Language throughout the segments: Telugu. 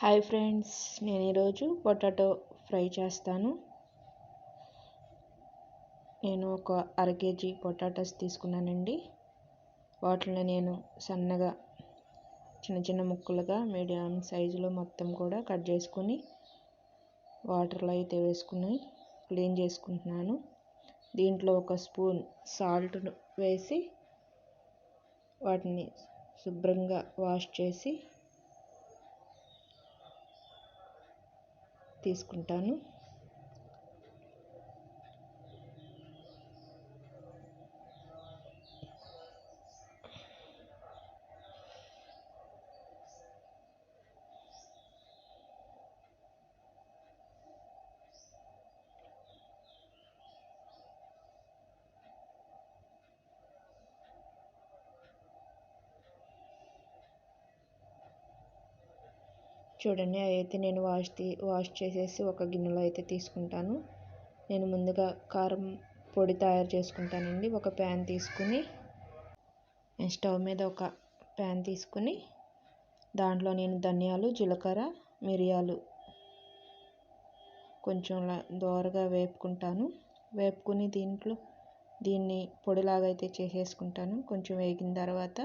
హాయ్ ఫ్రెండ్స్ నేను ఈరోజు పొటాటో ఫ్రై చేస్తాను. నేను ఒక అర కేజీ పొటాటోస్ తీసుకున్నానండి. వాటిని నేను సన్నగా చిన్న చిన్న ముక్కలుగా మీడియం సైజులో మొత్తం కూడా కట్ చేసుకుని వాటర్లో అయితే వేసుకుని క్లీన్ చేసుకుంటున్నాను. దీంట్లో ఒక స్పూన్ సాల్ట్ వేసి వాటిని శుభ్రంగా వాష్ చేసి తీసుకుంటాను. చూడండి అయితే నేను వాష్ తీ వాష్ చేసేసి ఒక గిన్నెలో అయితే తీసుకుంటాను. నేను ముందుగా కారం పొడి తయారు చేసుకుంటానండి. ఒక ప్యాన్ తీసుకుని స్టవ్ మీద ఒక ప్యాన్ తీసుకుని దాంట్లో నేను ధనియాలు జీలకర్ర మిరియాలు కొంచెం దోరగా వేపుకుంటాను. వేపుకుని దీంట్లో దీన్ని పొడిలాగా అయితే చేసేసుకుంటాను. కొంచెం వేగిన తర్వాత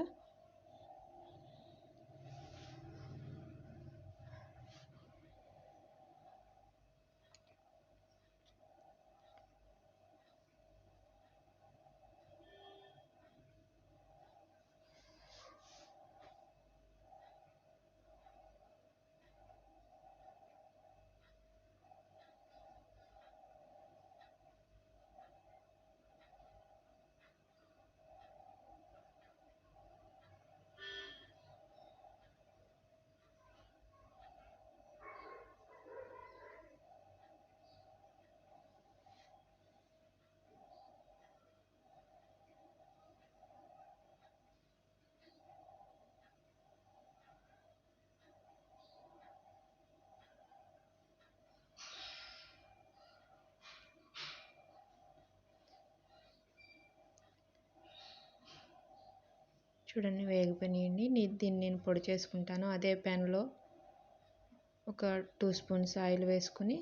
చూడండి వేగిపోయినాయండి. దీన్ని నేను పొడి చేసుకుంటాను. అదే ప్యాన్లో ఒక టూ స్పూన్స్ ఆయిల్ వేసుకుని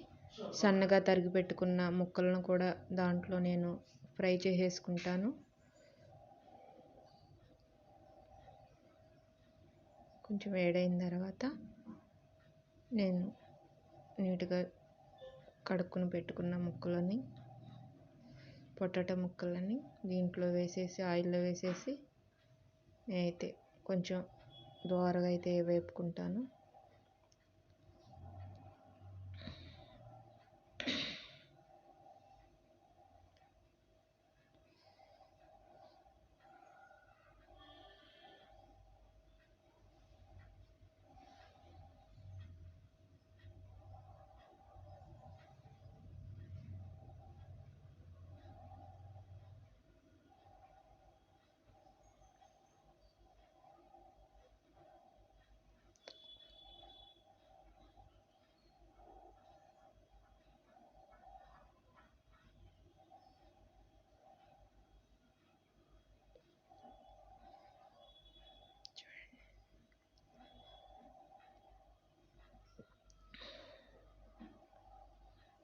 సన్నగా తరిగి పెట్టుకున్న ముక్కలను కూడా దాంట్లో నేను ఫ్రై చేసేసుకుంటాను. కొంచెం వేడైన తర్వాత నేను నీట్గా కడుక్కుని పెట్టుకున్న ముక్కలని పొటాటో ముక్కలని దీంట్లో వేసేసి ఆయిల్లో వేసేసి నేనైతే కొంచెం దోరగా అయితే వేపుకుంటాను.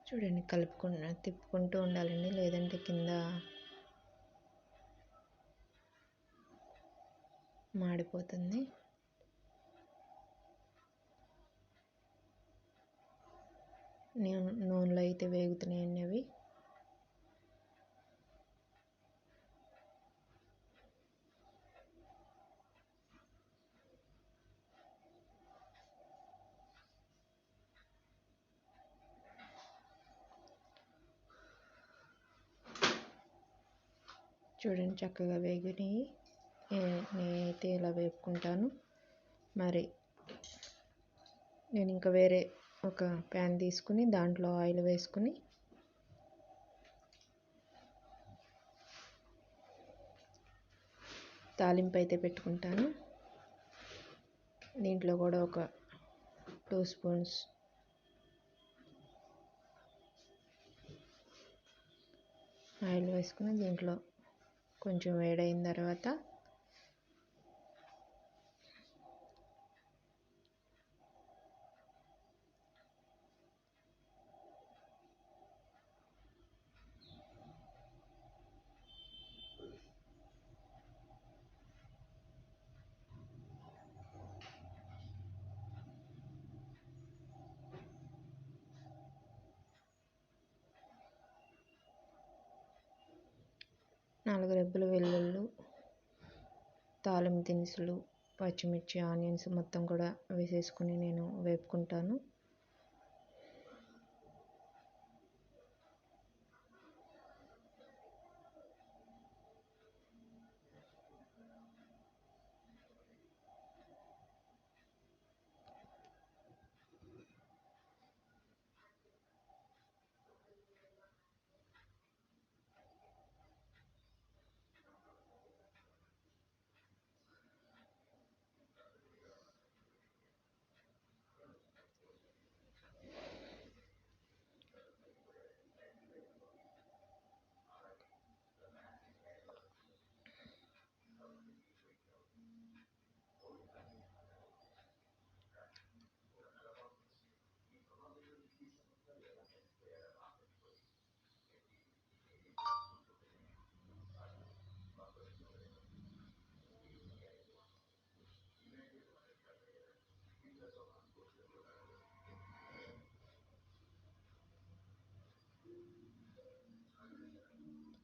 చూడండి కలుపుకున్న తిప్పుకుంటూ ఉండాలండి. లేదంటే కింద మాడిపోతుంది. నేను నూనెలో అయితే వేగుతున్నాయండి అవి. చూడండి చక్కగా వేగినాయి. నేనైతే ఇలా వేపుకుంటాను మరి నేను ఇంకా వేరే ఒక ప్యాన్ తీసుకుని దాంట్లో ఆయిల్ వేసుకుని తాలింపు అయితే పెట్టుకుంటాను. దీంట్లో కూడా ఒక టూ స్పూన్స్ ఆయిల్ వేసుకుని దీంట్లో కొంచెం వేడైన తర్వాత నాలుగు రెబ్బల వెల్లుల్లి తాలింపు దినుసులు పచ్చిమిర్చి ఆనియన్స్ మొత్తం కూడా వేసేసుకుని నేను వేపుకుంటాను.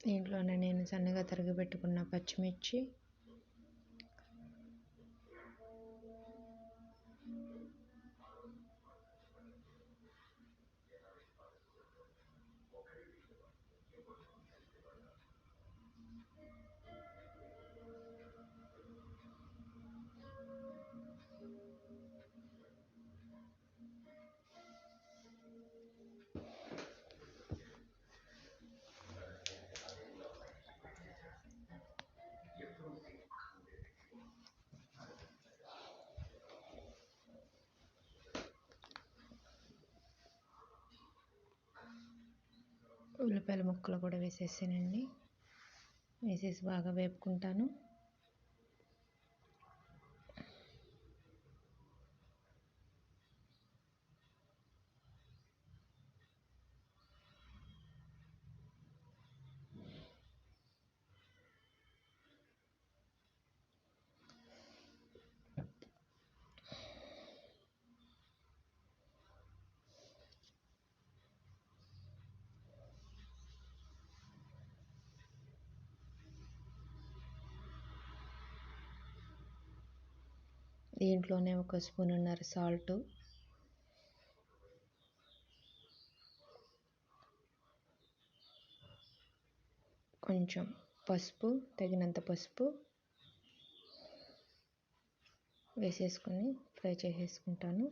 దీంట్లోనే నేను సన్నగా తరిగి పెట్టుకున్న పచ్చిమిర్చి ఉల్లిపాయల ముక్కలు కూడా వేసేసానండి. వేసేసి బాగా వేపుకుంటాను. దీంట్లోనే ఒక స్పూనున్నర సాల్ట్. కొంచెం పసుపు తగినంత పసుపు వేసేసుకొని ఫ్రై చేసేసుకుంటాను.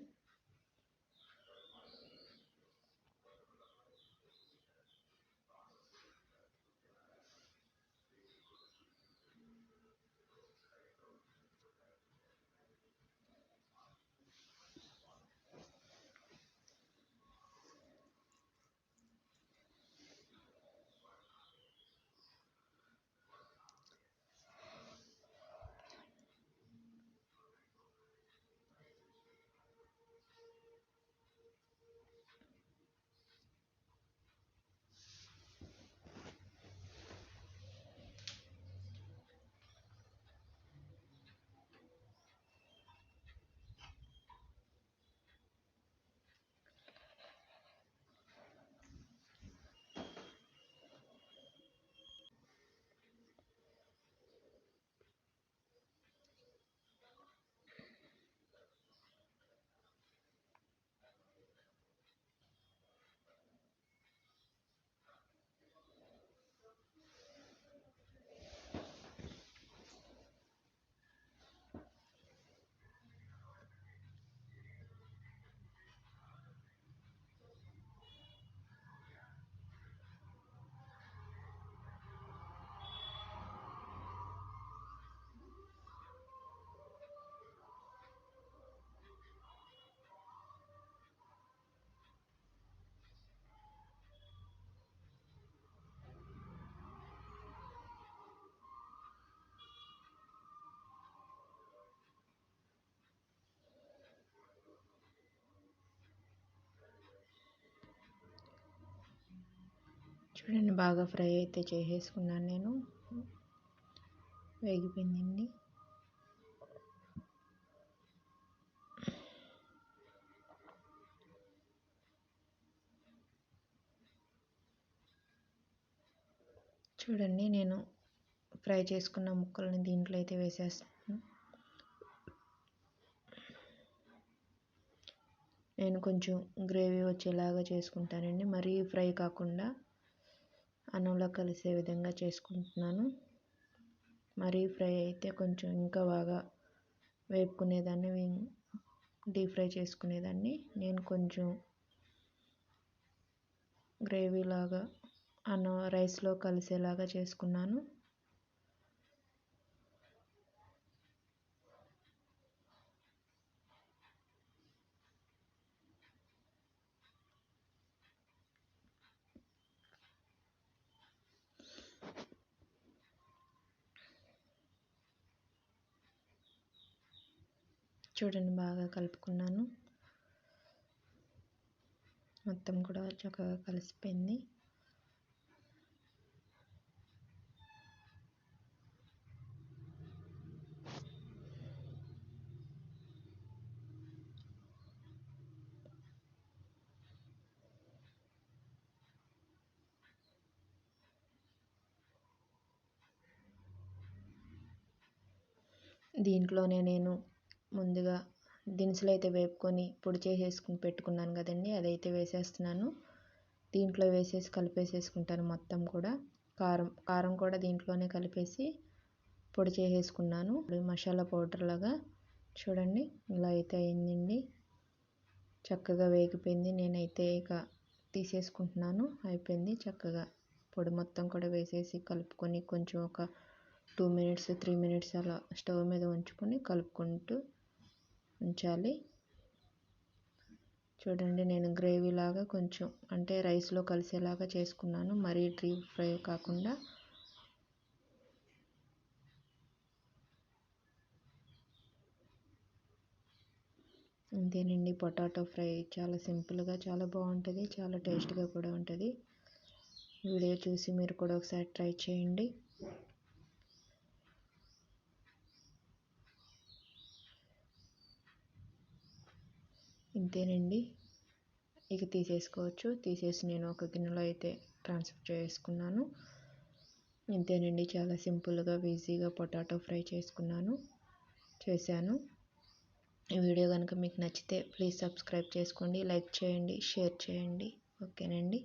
చూడండి బాగా ఫ్రై అయితే చేసేసుకున్నాను నేను. వేగిపోయిందండి. చూడండి నేను ఫ్రై చేసుకున్న ముక్కల్ని దీంట్లో అయితే వేసేస్తాను నేను కొంచెం గ్రేవీ వచ్చేలాగా చేసుకుంటానండి. మరీ ఫ్రై కాకుండా అన్నంలో కలిసే విధంగా చేసుకుంటున్నాను. మరీ ఫ్రై అయితే కొంచెం ఇంకా బాగా వేపుకునేదాన్ని డీప్ ఫ్రై చేసుకునేదాన్ని. నేను కొంచెం గ్రేవీ లాగా అన్నం రైస్లో కలిసేలాగా చేసుకున్నాను. చూడండి బాగా కలుపుకున్నాను. మొత్తం కూడా చక్కగా కలిసిపోయింది. దీంట్లోనే నేను ముందుగా దినుసులు అయితే వేపుకొని పొడి చేసేసుకుని పెట్టుకున్నాను కదండి అదైతే వేసేస్తున్నాను. దీంట్లో వేసేసి కలిపేసేసుకుంటాను మొత్తం కూడా. కారం కారం కూడా దీంట్లోనే కలిపేసి పొడి చేసేసుకున్నాను. మసాలా పౌడర్ లాగా చూడండి ఇలా అయితే అయిందండి. చక్కగా వేగిపోయింది. నేనైతే ఇక తీసేసుకుంటున్నాను. అయిపోయింది చక్కగా. పొడి మొత్తం కూడా వేసేసి కలుపుకొని కొంచెం ఒక టూ మినిట్స్ త్రీ మినిట్స్ అలా స్టవ్ మీద ఉంచుకొని కలుపుకుంటూ ఉంచాలి. చూడండి నేను గ్రేవీ లాగా కొంచెం అంటే రైస్లో కలిసేలాగా చేసుకున్నాను. మరీ డీప్ ఫ్రై కాకుండా. అంతేనండి పొటాటో ఫ్రై చాలా సింపుల్గా చాలా బాగుంటుంది చాలా టేస్ట్గా కూడా ఉంటుంది. వీడియో చూసి మీరు కూడా ఒకసారి ట్రై చేయండి. ఇంతేనండి. ఇక తీసేసుకోవచ్చు. తీసేసి నేను ఒక గిన్నెలో అయితే ట్రాన్స్ఫర్ చేసుకున్నాను. ఇంతేనండి. చాలా సింపుల్గా ఈజీగా పొటాటో ఫ్రై చేసుకున్నాను. చేశాను. ఈ వీడియో కనుక మీకు నచ్చితే ప్లీజ్ సబ్స్క్రైబ్ చేసుకోండి. లైక్ చేయండి. షేర్ చేయండి. ఓకేనండి.